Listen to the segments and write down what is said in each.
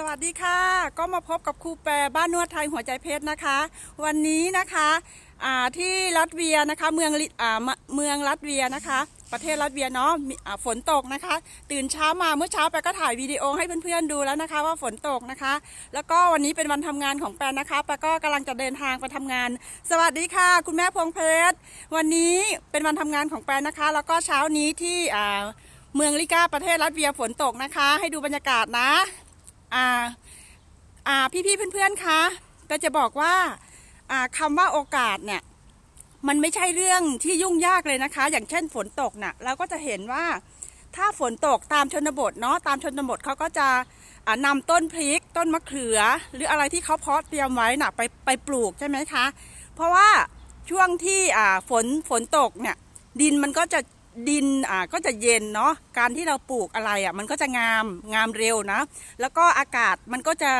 สวัสดีค่ะ ก็มาพบกับครูแปรบ้านนวดไทยหัวใจเพชรนะคะ วันนี้นะคะอ่าที่รัสเวียนะคะเมืองอ่าเมืองรัสเวียนะคะ ประเทศรัสเวียเนาะฝนตกนะคะ ตื่นเช้ามาเมื่อเช้าแปรก็ถ่ายวิดีโอให้เพื่อนๆดูแล้วนะคะว่าฝนตกนะคะ แล้วก็วันนี้เป็นวันทำงานของแปรนะคะแปรก็กำลังจะเดินทางไปทำงาน สวัสดีค่ะ คุณแม่พงเพชรวันนี้เป็นวันทำงานของแปรนะคะ แล้วก็เช้านี้ที่อ่าเมืองลิก้าประเทศรัสเวียฝนตกนะคะ ให้ดูบรรยากาศนะ อ่าอ่าพี่ๆเพื่อนๆคะก็จะบอกว่าอ่าคำว่าโอกาสเนี่ยมันไม่ใช่เรื่องที่ยุ่งยากเลยนะคะ อย่างเช่นฝนตกน่ะเราก็จะเห็นว่าถ้าฝนตกตามชนบทเนาะตามชนบทเขาก็จะอ่านำต้นพริก ต้นมะเขือ หรืออะไรที่เขาเพาะเตรียมไว้น่ะไปไปปลูกใช่ไหมคะ เพราะว่าช่วงที่ฝนฝนตกเนี่ยดินมันก็จะ ดินอ่าก็จะเย็นเนาะการที่เราปลูกอะไรอะมันก็จะงามงามเร็วนะ แล้วก็อากาศมันก็จะ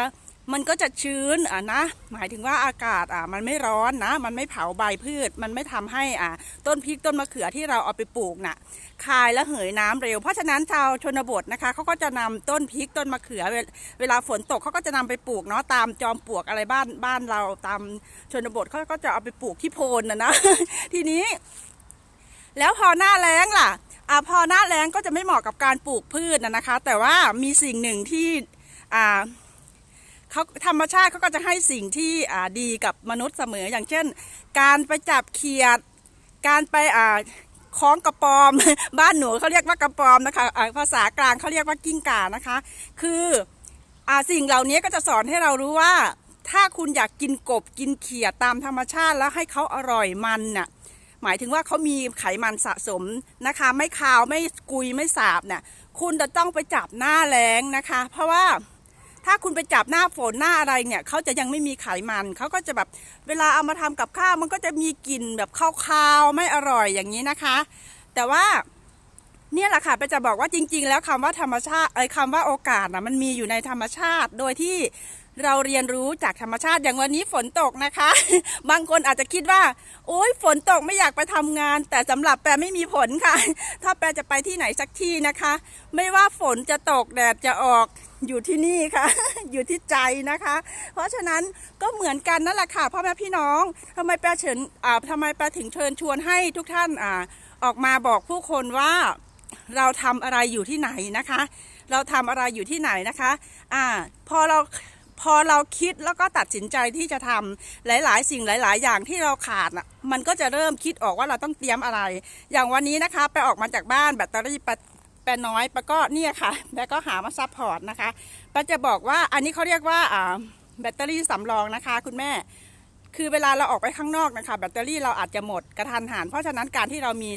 มันก็จะชื้นอะนะหมายถึงว่าอากาศอะมันไม่ร้อนนะ มันไม่เผาใบพืช มันไม่ทำให้อะต้นพริกต้นมะเขือที่เราเอาไปปลูกน่ะคายและเหยน้ำเร็ว เพราะฉะนั้นชาวชนบทนะคะเขาก็จะนำต้นพริกต้นมะเขือ เวลเวลาฝนตกเขาก็จะนำไปปลูกเนาะตามจอมปลวกอะไรบ้านบ้านเราตามชนบทเขาก็จะเอาไปปลูกที่โพนนะนะทีนี้ แล้วพอหน้าแล้งล่ะอ่าพอหน้าแล้งก็จะไม่เหมาะกับการปลูกพืชนะนะคะ แต่ว่ามีสิ่งหนึ่งที่อ่าเขาธรรมชาติเขาก็จะให้สิ่งที่อ่าดีกับมนุษย์เสมออย่างเช่น การไปจับเขียด การไปอ่าคล้องกระปอม บ้านหนูเขาเรียกว่ากระปอมนะคะอ่าภาษากลางเขาเรียกว่ากิ้งก่านะคะ คืออ่าสิ่งเหล่านี้ก็จะสอนให้เรารู้ว่า ถ้าคุณอยากกินกบกินเขียดตามธรรมชาติแล้วให้เขาอร่อยมันน่ะ หมายถึงว่าเขามีไขมันสะสมนะคะ ไม่คาวไม่กุยไม่สาบเนี่ยคุณจะต้องไปจับหน้าแรงนะคะ เพราะว่าถ้าคุณไปจับหน้าฝนหน้าอะไรเนี่ยเขาจะยังไม่มีไขมันเขาก็จะแบบเวลาเอามาทำกับข้าวมันก็จะมีกลิ่นแบบคาวๆไม่อร่อยอย่างนี้นะคะ แต่ว่าเนี่ยแหละค่ะไปจะบอกว่าจริง ๆ แล้วคำว่าธรรมชาติไอ้คำว่าโอกาสนะมันมีอยู่ในธรรมชาติโดยที่ เราเรียนรู้จากธรรมชาติอย่างวันนี้ฝนตกนะคะ บางคนอาจจะคิดว่า โอ้ยฝนตกไม่อยากไปทำงาน แต่สำหรับแปรไม่มีผลค่ะ ถ้าแปรจะไปที่ไหนสักที่นะคะ ไม่ว่าฝนจะตกแดดจะออกอยู่ที่นี่ค่ะ อยู่ที่ใจนะคะ เพราะฉะนั้นก็เหมือนกันนั่นแหละค่ะพ่อแม่พี่น้องทำไมแปรเชิญอ่าทำไมแปรถึงเชิญชวนให้ทุกท่านอ่าออกมาบอกผู้คนว่าเราทำอะไรอยู่ที่ไหนนะคะ เราทำอะไรอยู่ที่ไหนนะคะ อ่า พอเรา พอเราคิดแล้วก็ตัดสินใจที่จะทำหลาย ๆ สิ่งหลาย ๆ อย่างที่เราขาดน่ะมันก็จะเริ่มคิดออกว่าเราต้องเตรียมอะไร อย่างวันนี้นะคะ ไปออกมาจากบ้านแบตเตอรี่แปน้อยปะก็เนี่ยค่ะแปะก็หามาซัพพอร์ตนะคะปะจะบอกว่าอันนี้เขาเรียกว่าอ่าแบตเตอรี่สำรองนะคะ คุณแม่คือเวลาเราออกไปข้างนอกนะคะ แบตเตอรี่เราอาจจะหมดกระทันหันเพราะฉะนั้นการที่เรามี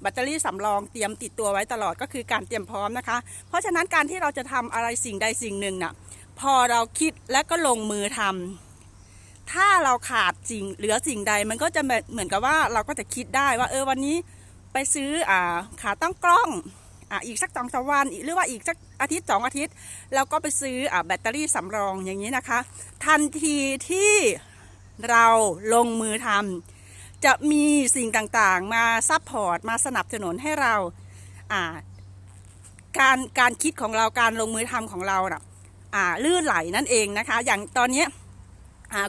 แบตเตอรี่สำรองเตรียมติดตัวไว้ตลอดก็คือการเตรียมพร้อมนะคะ เพราะฉะนั้นการที่เราจะทำอะไรสิ่งใดสิ่งหนึ่งน่ะ พอเราคิดและก็ลงมือทำถ้าเราขาดสิ่งเหลือสิ่งใดมันก็จะเหมือนกับว่าเราก็จะคิดได้ว่า เออวันนี้ไปซื้ออ่าขาตั้งกล้องอ่าอีกสักสองสามวันหรือว่าอีกสักอาทิตย์สองอาทิตย์เราก็ไปซื้ออ่าแบตเตอรี่สำรองอย่างนี้นะคะ ทันทีที่เราลงมือทำจะมีสิ่งต่างๆ มาซัพพอร์ตมาสนับสนุนให้เราอ่าการการคิดของเราการลงมือทำของเราน่ะอ่า ลื่นไหลนั่นเองนะคะ อย่างตอนนี้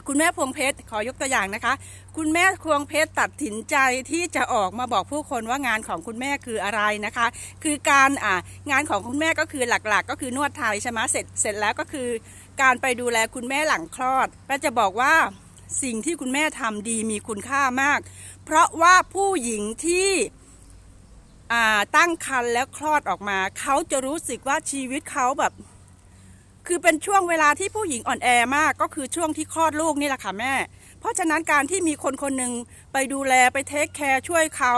คุณแม่พวงเพชรขอยกตัวอย่างนะคะ คุณแม่พวงเพชรตัดสินใจที่จะออกมาบอกผู้คนว่างานของคุณแม่คืออะไรนะคะ คือการงานของคุณแม่ก็คือหลักๆ ก็คือนวดไทยใช่ไหมเสร็จเสร็จแล้วก็คือ การไปดูแลคุณแม่หลังคลอดก็จะบอกว่าสิ่งที่คุณแม่ทำดีมีคุณค่ามาก เพราะว่าผู้หญิงที่ตั้งครรภ์แล้วคลอดออกมา เขาจะรู้สึกว่าชีวิตเขาแบบ คือเป็นช่วงเวลาที่ผู้หญิงอ่อนแอมากก็คือช่วงที่คลอดลูกนี่แหละค่ะแม่ เพราะฉะนั้นการที่มีคนคนหนึ่งไปดูแลไปเทคแคร์ช่วยเขา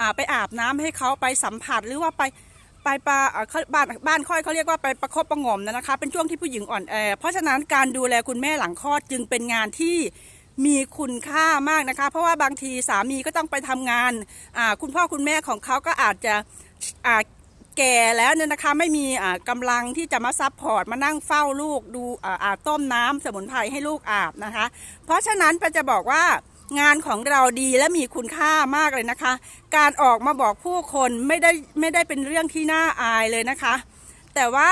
อ่าไปอาบน้ำให้เขาไปสัมผัสหรือว่าไปไปปลาบ้านบ้านค่อยเขาเรียกว่าไปประคบประงมนะนะคะ เป็นช่วงที่ผู้หญิงอ่อนแอ เพราะฉะนั้นการดูแลคุณแม่หลังคลอดจึงเป็นงานที่มีคุณค่ามากนะคะ เพราะว่าบางทีสามีก็ต้องไปทำงานคุณพ่อคุณแม่ของเขาก็อาจจะ แก่แล้วเนี่ยนะคะไม่มีอ่ากำลังที่จะมาซัพพอร์ตมานั่งเฝ้าลูกดูอ่าบต้มน้ำสมุนไพรให้ลูกอาบนะคะ เพราะฉะนั้นปาจะบอกว่างานของเราดีและมีคุณค่ามากเลยนะคะ การออกมาบอกผู้คนไม่ได้ไม่ได้เป็นเรื่องที่น่าอายเลยนะคะ แต่ว่า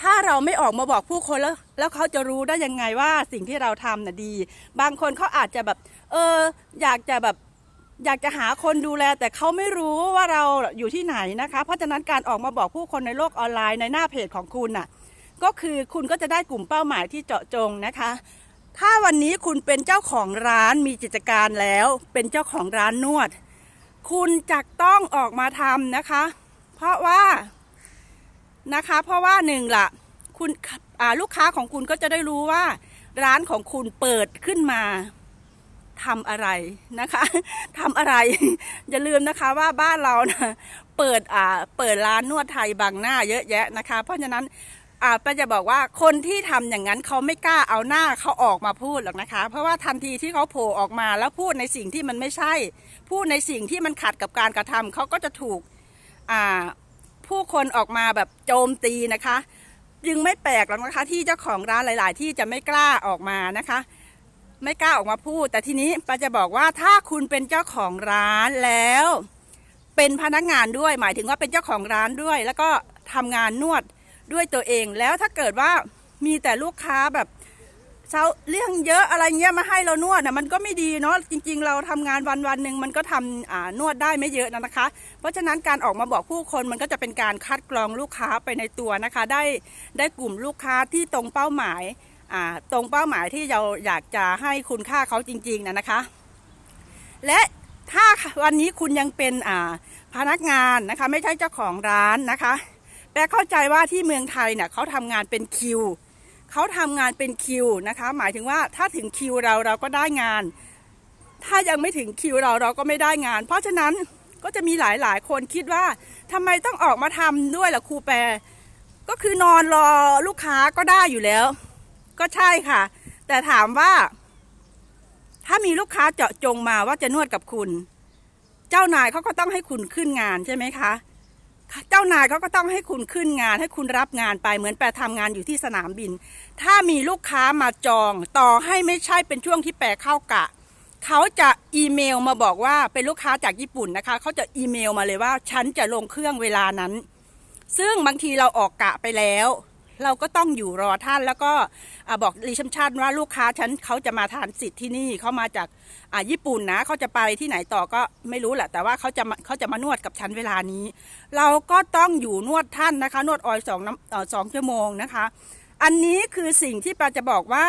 ถ้าเราไม่ออกมาบอกผู้คนแล้ว แล้วเขาจะรู้ได้ยังไงว่าสิ่งที่เราทำน่ะดี บางคนเขาอาจจะแบบ เออ อยากจะแบบ อยากจะหาคนดูแลแต่เขาไม่รู้ว่าเราอยู่ที่ไหนนะคะ เพราะฉะนั้นการออกมาบอกผู้คนในโลกออนไลน์ในหน้าเพจของคุณน่ะก็คือคุณก็จะได้กลุ่มเป้าหมายที่เจาะจงนะคะ ถ้าวันนี้คุณเป็นเจ้าของร้านมีกิจการแล้ว เป็นเจ้าของร้านนวด คุณจะต้องออกมาทำนะคะ เพราะว่านะคะ เพราะว่าหนึ่งละคุณลูกค้าของคุณก็จะได้รู้ว่า ร้านของคุณเปิดขึ้นมา ทำอะไรนะคะทำอะไร อย่าลืมนะคะว่าบ้านเรานะเปิดอ่าเปิดร้านนวดไทยบางหน้าเยอะแยะนะคะ เพราะฉะนั้นอ่าป้าจะบอกว่าคนที่ทำอย่างนั้นเขาไม่กล้าเอาหน้าเขาออกมาพูดหรอกนะคะ เพราะว่าทันทีที่เขาโผล่ออกมาแล้วพูดในสิ่งที่มันไม่ใช่ พูดในสิ่งที่มันขัดกับการกระทำเขาก็จะถูกอ่าผู้คนออกมาแบบโจมตีนะคะ จึงไม่แปลกหรอกนะคะที่เจ้าของร้านหลาย ๆ ที่จะไม่กล้าออกมานะคะ ไม่กล้าออกมาพูด แต่ทีนี้ป้าจะบอกว่าถ้าคุณเป็นเจ้าของร้านแล้ว เป็นพนักงานด้วย หมายถึงว่าเป็นเจ้าของร้านด้วย แล้วก็ทำงานนวดด้วยตัวเองแล้วถ้าเกิดว่ามีแต่ลูกค้าแบบเซาเรื่องเยอะอะไรเงี้ยมาให้เรานวดนะมันก็ไม่ดีเนาะจริง ๆ เราทำงานวันวันหนึ่งมันก็ทำอ่านวดได้ไม่เยอะนะนะคะ เพราะฉะนั้นการออกมาบอกผู้คนมันก็จะเป็นการคัดกรองลูกค้าไปในตัวนะคะ ได้ได้กลุ่มลูกค้าที่ตรงเป้าหมาย ตรงเป้าหมายที่เราอยากจะให้คุณค่าเขาจริงๆนะนะคะ และถ้าวันนี้คุณยังเป็นพนักงานนะคะไม่ใช่เจ้าของร้านนะคะแปลเข้าใจว่าที่เมืองไทยเนี่ยเขาทำงานเป็นคิวเขาทำงานเป็นคิวนะคะ หมายถึงว่าถ้าถึงคิวเราเราก็ได้งาน ถ้ายังไม่ถึงคิวเราเราก็ไม่ได้งาน เพราะฉะนั้นก็จะมีหลายๆ คนคิดว่าทำไมต้องออกมาทำด้วยล่ะครูแปรก็คือนอนรอลูกค้าก็ได้อยู่แล้ว ก็ใช่ค่ะ แต่ถามว่า ถ้ามีลูกค้าเจาะจงมาว่าจะนวดกับคุณ เจ้านายเขาก็ต้องให้คุณขึ้นงานใช่ไหมคะ เจ้านายเขาก็ต้องให้คุณขึ้นงาน ให้คุณรับงานไปเหมือนแปรทำงานอยู่ที่สนามบิน ถ้ามีลูกค้ามาจองต่อให้ไม่ใช่เป็นช่วงที่แปรเข้ากะเขาจะอีเมลมาบอกว่าเป็นลูกค้าจากญี่ปุ่นนะคะ เขาจะอีเมลมาเลยว่า ฉันจะลงเครื่องเวลานั้น ซึ่งบางทีเราออกกะไปแล้ว เราก็ต้องอยู่รอท่านแล้วก็บอกรีชัมชันว่าลูกค้าฉันเขาจะมาทานสิทธิ์ที่นี่เขามาจากญี่ปุ่นนะเขาจะไปที่ไหนต่อก็ไม่รู้แหละแต่ว่าเขาจะเขาจะมานวดกับฉันเวลานี้ เราก็ต้องอยู่นวดท่านนะคะ นวดออยสองน้ำสองชั่วโมงนะคะ อันนี้คือสิ่งที่ปาจะบอกว่า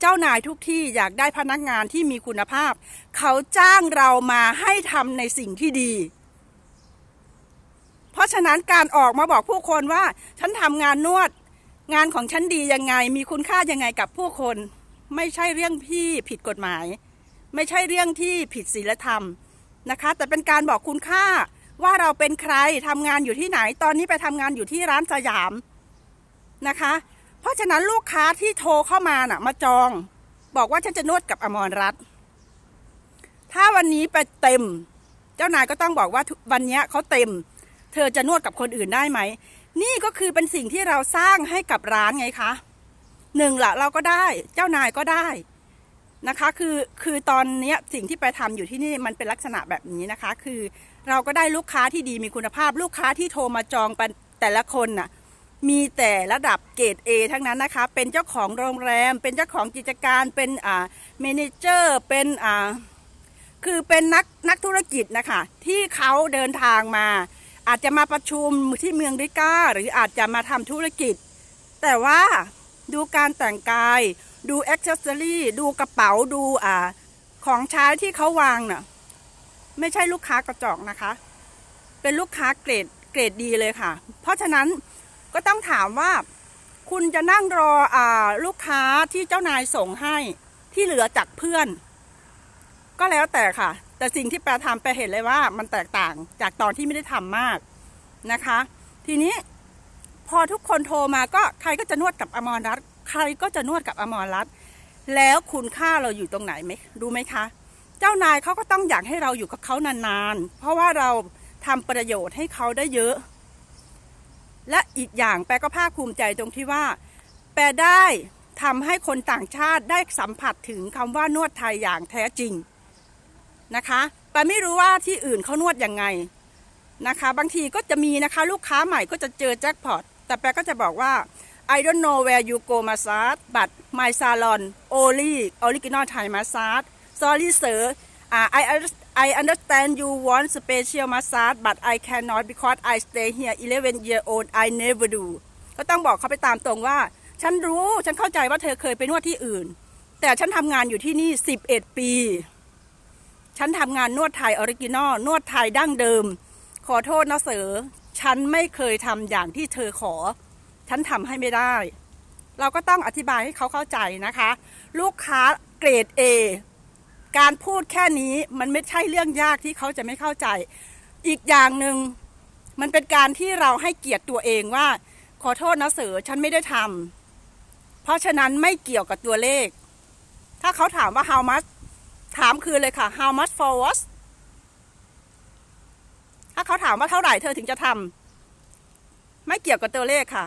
เจ้านายทุกที่อยากได้พนักงานที่มีคุณภาพ เขาจ้างเรามาให้ทำในสิ่งที่ดี เพราะฉะนั้นการออกมาบอกผู้คนว่า ฉันทำงานนวด งานของฉันดียังไง มีคุณค่ายังไงกับผู้คน ไม่ใช่เรื่องที่ผิดกฎหมาย ไม่ใช่เรื่องที่ผิดศีลธรรมนะคะ แต่เป็นการบอกคุณค่าว่าเราเป็นใครทำงานอยู่ที่ไหน ตอนนี้ไปทำงานอยู่ที่ร้านสยามนะคะ เพราะฉะนั้นลูกค้าที่โทรเข้ามาน่ะ มาจอง บอกว่าฉันจะนวดกับอมรรัตน์ถ้าวันนี้ไปเต็ม เจ้านายก็ต้องบอกว่าวันนี้เขาเต็ม เธอจะนวดกับคนอื่นได้ไหม นี่ก็คือเป็นสิ่งที่เราสร้างให้กับร้านไงคะหนึ่งละเราก็ได้ เจ้านายก็ได้นะคะ คือคือตอนเนี้ยสิ่งที่ไปทำอยู่ที่นี่มันเป็นลักษณะแบบนี้นะคะ คือเราก็ได้ลูกค้าที่ดีมีคุณภาพ ลูกค้าที่โทรมาจองเป็นแต่ละคนน่ะมีแต่ระดับเกรด A ทั้งนั้นนะคะ เป็นเจ้าของโรงแรม เป็นเจ้าของกิจการ เป็นอ่าเมนเจอร์ เป็นอ่าคือเป็นนักนักธุรกิจนะคะ ที่เขาเดินทางมา อาจจะมาประชุมที่เมืองริก้า หรืออาจจะมาทำธุรกิจ แต่ว่าดูการแต่งกาย ดูอ็อกเซสซอรี่ดูกระเป๋าดูอ่าของใช้ที่เขาวางน่ะไม่ใช่ลูกค้ากระจอกนะคะ เป็นลูกค้าเกรดเกรดดีเลยค่ะ เพราะฉะนั้นก็ต้องถามว่า คุณจะนั่งรออ่าลูกค้าที่เจ้านายส่งให้ที่เหลือจากเพื่อน ก็แล้วแต่ค่ะ แต่สิ่งที่แปรทำแปรเห็นเลยว่ามันแตกต่างจากตอนที่ไม่ได้ทำมากนะคะ ทีนี้พอทุกคนโทรมาก็ใครก็จะนวดกับอมรรัตน์ใครก็จะนวดกับอมรรัตน์แล้วคุณค่าเราอยู่ตรงไหนไหมรู้ไหมคะ เจ้านายเขาก็ต้องอยากให้เราอยู่กับเขานานๆ เพราะว่าเราทำประโยชน์ให้เขาได้เยอะ และอีกอย่างแปก็ภาคภูมิใจตรงที่ว่า แปได้ทำให้คนต่างชาติได้สัมผัสถึงคำว่านวดไทยอย่างแท้จริง นะคะแปรไม่รู้ว่าที่อื่นเขานวดยังไงนะคะ บางทีก็จะมีนะคะ ลูกค้าใหม่ก็จะเจอแจ็คพอตแต่แปลก็จะบอกว่า I don't know where you go massage but my salon only original Thai massage sorry sir uh, I I understand you want special massage but I cannot because I stay here 11 year old I never do ก็ต้องบอกเขาไปตามตรงว่า ฉันรู้ฉันเข้าใจว่าเธอเคยไปนวดที่อื่น แต่ฉันทำงานอยู่ที่นี่ 11 ปี ฉันทำงานนวดไทยออริจินอลนวดไทยดั้งเดิม ขอโทษนะเสือฉันไม่เคยทำอย่างที่เธอขอ ฉันทำให้ไม่ได้ เราก็ต้องอธิบายให้เขาเข้าใจนะคะ ลูกค้าเกรด A การพูดแค่นี้มันไม่ใช่เรื่องยากที่เขาจะไม่เข้าใจ อีกอย่างหนึ่งมันเป็นการที่เราให้เกียรติตัวเองว่า ขอโทษนะเสือฉันไม่ได้ทำเพราะฉะนั้นไม่เกี่ยวกับตัวเลข ถ้าเขาถามว่า how much ถามคือเลยค่ะ how much for what ถ้าเขาถามว่าเท่าไหร่เธอถึงจะทำไม่เกี่ยวกับตัวเลขค่ะ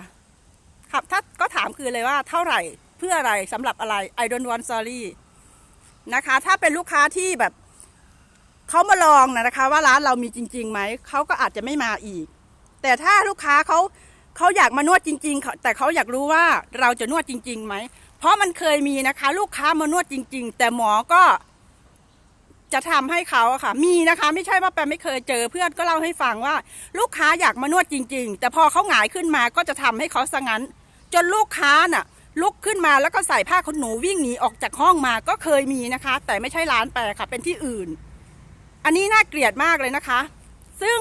ครับถ้าก็ถามคือเลยว่าเท่าไหร่เพื่ออะไรสำหรับอะไร I don't want sorry นะคะ ถ้าเป็นลูกค้าที่แบบเขามาลองนะคะ ว่าร้านเรามีจริงๆไหมเขาก็อาจจะไม่มาอีก แต่ถ้าลูกค้าเขาเขาอยากมานวดจริงๆเขาแต่เขาอยากรู้ว่าเราจะนวดจริงๆไหมเพราะมันเคยมีนะคะ ลูกค้ามานวดจริง ๆ แต่หมอก็ จะทำให้เขาอะค่ะ มีนะคะ ไม่ใช่ว่าแปมไม่เคยเจอเพื่อนก็เล่าให้ฟังว่า ลูกค้าอยากมานวดจริง ๆ แต่พอเขาหงายขึ้นมาก็จะทำให้เขาสงันจนลูกค้าน่ะ ลุกขึ้นมาแล้วก็ใส่ผ้าขนหนูวิ่งหนีออกจากห้องมาก็เคยมีนะคะ แต่ไม่ใช่ร้านแปรค่ะ เป็นที่อื่น อันนี้น่าเกลียดมากเลยนะคะ ซึ่ง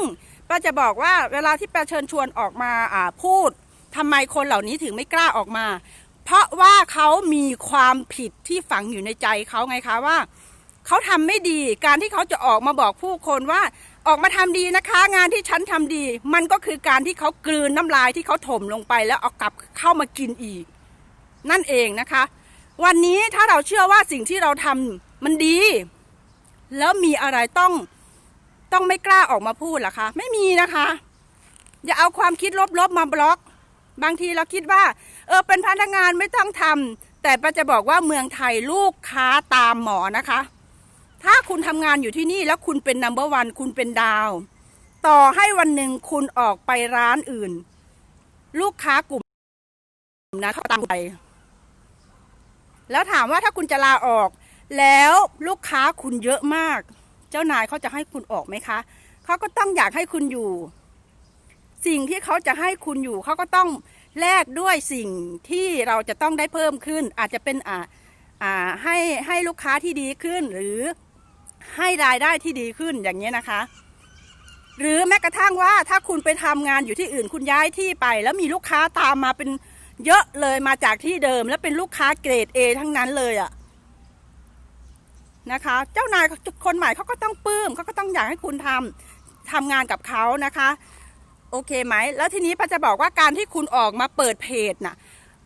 ป้าจะบอกว่าเวลาที่แปรเชิญชวนออกมาอ่าพูดทำไมคนเหล่านี้ถึงไม่กล้าออกมา เพราะว่าเขามีความผิดที่ฝังอยู่ในใจเขาไงคะว่า เขาทำไม่ดี การที่เขาจะออกมาบอกผู้คนว่าออกมาทำดีนะคะ งานที่ฉันทำดี มันก็คือการที่เขากลืนน้ำลายที่เขาถมลงไปแล้วเอากลับเข้ามากินอีก นั่นเองนะคะ วันนี้ถ้าเราเชื่อว่าสิ่งที่เราทำมันดี แล้วมีอะไรต้องต้องไม่กล้าออกมาพูดล่ะคะ ไม่มีนะคะ อย่าเอาความคิดลบๆมาบล็อก บางทีเราคิดว่า เออเป็นพนักงานไม่ต้องทำแต่ป้าจะบอกว่าเมืองไทยลูกค้าตามหมอนะคะ ถ้าคุณทำงานอยู่ที่นี่แล้วคุณเป็นนัมเบอร์วันคุณเป็นดาว ต่อให้วันหนึ่งคุณออกไปร้านอื่น ลูกค้ากลุ่มนั้นเขาตามไปแล้วถามว่าถ้าคุณจะลาออก แล้วลูกค้าคุณเยอะมาก เจ้านายเขาจะให้คุณออกไหมคะเขาก็ต้องอยากให้คุณอยู่ สิ่งที่เขาจะให้คุณอยู่เขาก็ต้องแลกด้วยสิ่งที่เราจะต้องได้เพิ่มขึ้น อาจจะเป็นอ่าอ่าให้ให้ลูกค้าที่ดีขึ้นหรือ ให้รายได้ที่ดีขึ้นอย่างนี้นะคะ หรือแม้กระทั่งว่าถ้าคุณไปทำงานอยู่ที่อื่นคุณย้ายที่ไป แล้วมีลูกค้าตามมาเป็นเยอะเลยมาจากที่เดิม แล้วเป็นลูกค้าเกรด A ทั้งนั้นเลยอะนะคะ เจ้านายคนใหม่เขาก็ต้องปลื้มเขาก็ต้องอยากให้คุณทำทำงานกับเขานะคะ โอเคไหมแล้วทีนี้ป้าจะบอกว่าการที่คุณออกมาเปิดเพจน่ะ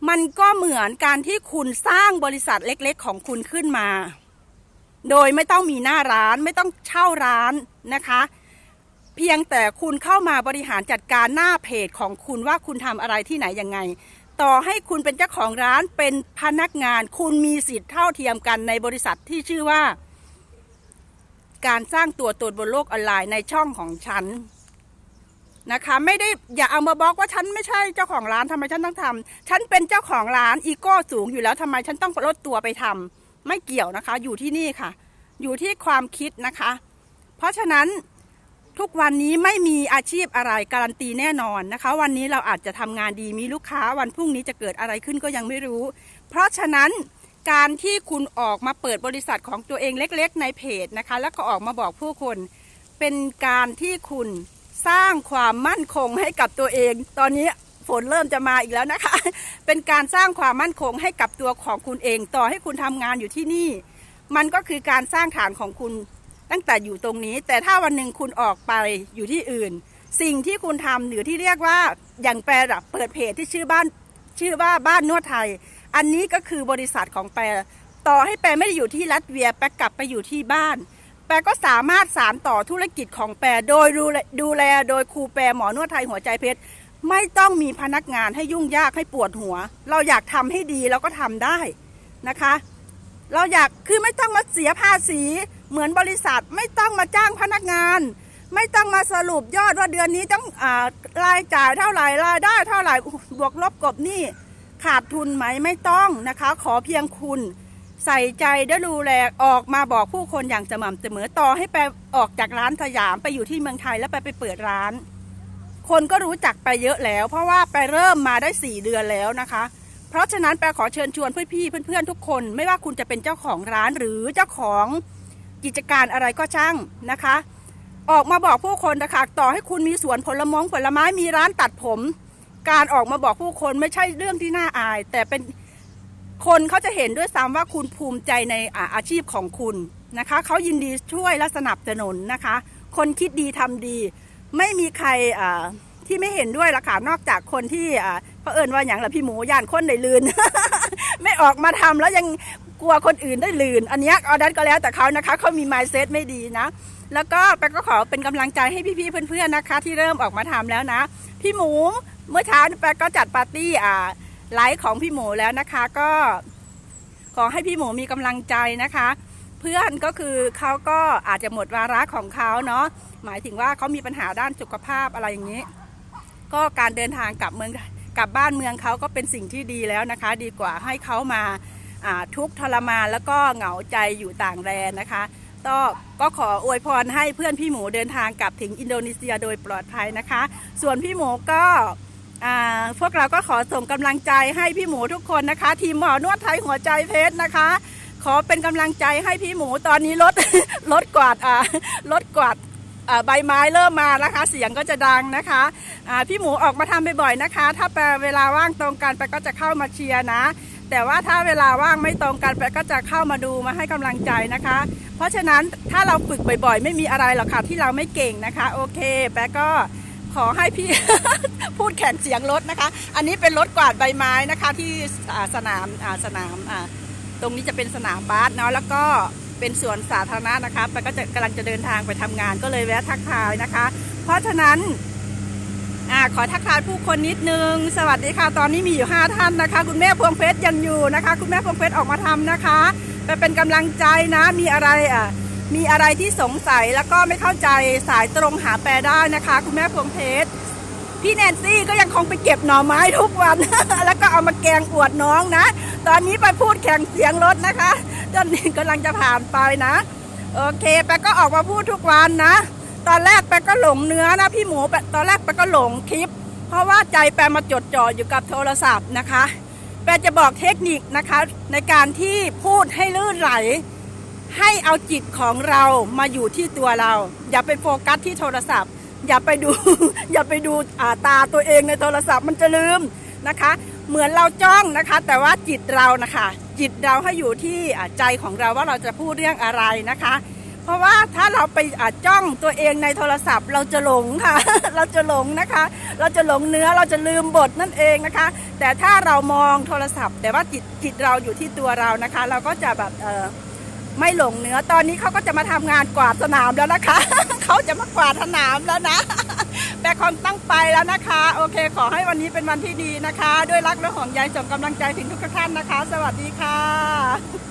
มันก็เหมือนการที่คุณสร้างบริษัทเล็ก ๆ ของคุณขึ้นมา โดยไม่ต้องมีหน้าร้านไม่ต้องเช่าร้านนะคะ เพียงแต่คุณเข้ามาบริหารจัดการหน้าเพจของคุณว่าคุณทำอะไรที่ไหนยังไง ต่อให้คุณเป็นเจ้าของร้านเป็นพนักงาน คุณมีสิทธิ์เท่าเทียมกันในบริษัทที่ชื่อว่า การสร้างตัวตนบนโลกออนไลน์ในช่องของฉันนะคะไม่ได้อย่าเอามาบอกว่าฉันไม่ใช่เจ้าของร้านทำไมฉันต้องทำฉันเป็นเจ้าของร้านอีโก้สูงอยู่แล้วทำไมฉันต้องลดตัวไปทำ ไม่เกี่ยวนะคะ อยู่ที่นี่ค่ะ อยู่ที่ความคิดนะคะ เพราะฉะนั้นทุกวันนี้ไม่มีอาชีพอะไรการันตีแน่นอนนะคะ วันนี้เราอาจจะทำงานดีมีลูกค้าวันพรุ่งนี้จะเกิดอะไรขึ้นก็ยังไม่รู้ เพราะฉะนั้นการที่คุณออกมาเปิดบริษัทของตัวเองเล็ก ๆ ในเพจนะคะ แล้วก็ออกมาบอกผู้คน เป็นการที่คุณสร้างความมั่นคงให้กับตัวเอง ตอนนี้ ฝนเริ่มจะมาอีกแล้วนะคะ เป็นการสร้างความมั่นคงให้กับตัวของคุณเอง ต่อให้คุณทำงานอยู่ที่นี่ มันก็คือการสร้างฐานของคุณตั้งแต่อยู่ตรงนี้ แต่ถ้าวันหนึ่งคุณออกไปอยู่ที่อื่น สิ่งที่คุณทำหรือที่เรียกว่าอย่างแปรเปิดเพจที่ชื่อบ้านชื่อว่าบ้านนวดไทย อันนี้ก็คือบริษัทของแปรต่อให้แปรไม่ได้อยู่ที่รัสเวียแปรกลับไปอยู่ที่บ้าน แปรก็สามารถสานต่อธุรกิจของแปรโดยดูแลดูแลโดยครูแปรหมอนวดไทยหัวใจเพชร ไม่ต้องมีพนักงานให้ยุ่งยากให้ปวดหัว เราอยากทำให้ดีเราก็ทำได้นะคะ เราอยากคือไม่ต้องมาเสียภาษี เหมือนบริษัทไม่ต้องมาจ้างพนักงาน ไม่ต้องมาสรุปยอดว่าเดือนนี้ต้องอรายจ่ายเท่าไหร่รายได้เท่าไหร่บวกลบกบหนี่ขาดทุนไหมไม่ต้องนะคะ ขอเพียงคุณใส่ใจได้ดูแลออกมาบอกผู้คนอย่างสม่ำเสมอต่อให้ไปออกจากร้านสยามไปอยู่ที่เมืองไทยแล้วไปไปเปิดร้าน คนก็รู้จักไปเยอะแล้ว เพราะว่าไปเริ่มมาได้สี่เดือนแล้วนะคะ เพราะฉะนั้นแปลขอเชิญชวนพี่ๆเพื่อนๆทุกคน ไม่ว่าคุณจะเป็นเจ้าของร้านหรือเจ้าของกิจการอะไรก็ช่างนะคะ ออกมาบอกผู้คนนะคะต่อให้คุณมีสวนผลมงผลไม้มีร้านตัดผม การออกมาบอกผู้คนไม่ใช่เรื่องที่น่าอาย แต่เป็นคนเขาจะเห็นด้วยซ้ำว่าคุณภูมิใจในอาอาชีพของคุณนะคะเขายินดีช่วยและสนับสนุนนะคะ คนคิดดีทำดี ไม่มีใครที่ไม่เห็นด้วยละค่ะนอกจากคนที่อ่าเผอิญว่าอย่างละพี่หมูย่านคนได้ลืน ไม่ออกมาทำแล้วยังกลัวคนอื่นได้ลืน อันนี้เอาดันก็แล้วแต่เขานะคะเขามี mindset ไม่ดีนะ แล้วก็แปก็ขอเป็นกำลังใจให้พี่ๆเพื่อนๆนะคะ ที่เริ่มออกมาทำแล้วนะ พี่หมูเมื่อเช้าแปก็จัดปาร์ตี้อ่าไลฟ์ของพี่หมูแล้วนะคะ ก็ขอให้พี่หมูมีกำลังใจนะคะ เพื่อนก็คือเขาก็อาจจะหมดวาระของเขาเนาะหมายถึงว่าเขามีปัญหาด้านสุขภาพอะไรอย่างนี้ ก็การเดินทางกลับเมืองกลับบ้านเมืองเขาก็เป็นสิ่งที่ดีแล้วนะคะ ดีกว่าให้เขามาทุกทรมานแล้วก็เหงาใจอยู่ต่างแดนนะคะก็ก็ขออวยพรให้เพื่อนพี่หมูเดินทางกลับถึงอินโดนีเซียโดยปลอดภัยนะคะ ส่วนพี่หมูก็พวกเราก็ขอส่งกำลังใจให้พี่หมูทุกคนนะคะ ทีมหมอนวดไทยหัวใจเพชรนะคะ ขอเป็นกำลังใจให้พี่หมูตอนนี้รถรถกวาดอ่ารถกวาดอ่าใบไม้เริ่มมานะคะ เสียงก็จะดังนะคะอ่าพี่หมูออกมาทำบ่อยๆนะคะ ถ้าแปลเวลาว่างตรงกันไปก็จะเข้ามาเชียร์นะ แต่ว่าถ้าเวลาว่างไม่ตรงกันไปก็จะเข้ามาดูมาให้กำลังใจนะคะ เพราะฉะนั้นถ้าเราฝึกบ่อยๆ ไม่มีอะไรหรอกค่ะที่เราไม่เก่งนะคะ โอเคแปะก็ขอให้พี่พูดแข่งเสียงรถนะคะ อันนี้เป็นรถกวาดใบไม้นะคะที่สนามสนามอ่า ตรงนี้จะเป็นสนามบาสเนาะแล้วก็เป็นสวนสาธารณะนะคะแปะก็จะกำลังจะเดินทางไปทำงานก็เลยแวะทักทายนะคะ เพราะฉะนั้นอขอทักทายผู้คนนิดนึง สวัสดีค่ะ ตอนนี้มีอยู่ 5 ท่านนะคะ คุณแม่พวงเพชรยังอยู่นะคะ คุณแม่พวงเพชรออกมาทำนะคะไปเป็นกำลังใจนะ มีอะไรอะมีอะไรที่สงสัยแล้วก็ไม่เข้าใจสายตรงหาแปลได้นะคะ คุณแม่พวงเพชร พี่แนนซี่ก็ยังคงไปเก็บหน่อไม้ทุกวัน แล้วก็เอามาแกงอวดน้องนะ ตอนนี้ไปพูดแข่งเสียงรถนะคะตอนนี้กำลังจะผ่านไปนะ โอเคแปก็ออกมาพูดทุกวันนะ ตอนแรกแปก็หลงเนื้อนะพี่หมูแปตอนแรกแปก็หลงคลิป เพราะว่าใจแปมาจดจ่ออยู่กับโทรศัพท์นะคะแปจะบอกเทคนิคนะคะ ในการที่พูดให้ลื่นไหล ให้เอาจิตของเรามาอยู่ที่ตัวเรา อย่าไปโฟกัสที่โทรศัพท์ อย่าไปดู อย่าไปดูาตาตัวเองในโทรศัพท์มันจะลืมนะคะ เหมือนเราจ้องนะคะ แต่ว่าจิตเรานะคะ จิตเราให้อยู่ที่ใจของเราว่าเราจะพูดเรื่องอะไรนะคะ เพราะว่าถ้าเราไปจ้องตัวเองในโทรศัพท์ เราจะหลงค่ะ เราจะหลงนะคะ เราจะหลงเนื้อเราจะลืมบทนั่นเองนะคะ แต่ถ้าเรามองโทรศัพท์ แต่ว่าจิตจิตเราอยู่ที่ตัวเรานะคะ เราก็จะแบบไม่หลงเนื้อตอนนี้เขาก็จะมาทำงานกวาดสนามแล้วนะคะ เขาจะมากวาดสนามแล้วนะ แต่คงต้องไปแล้วนะคะ โอเค ขอให้วันนี้เป็นวันที่ดีนะคะ ด้วยรักและห่วงใยส่งกำลังใจถึงทุกท่านนะคะ สวัสดีค่ะ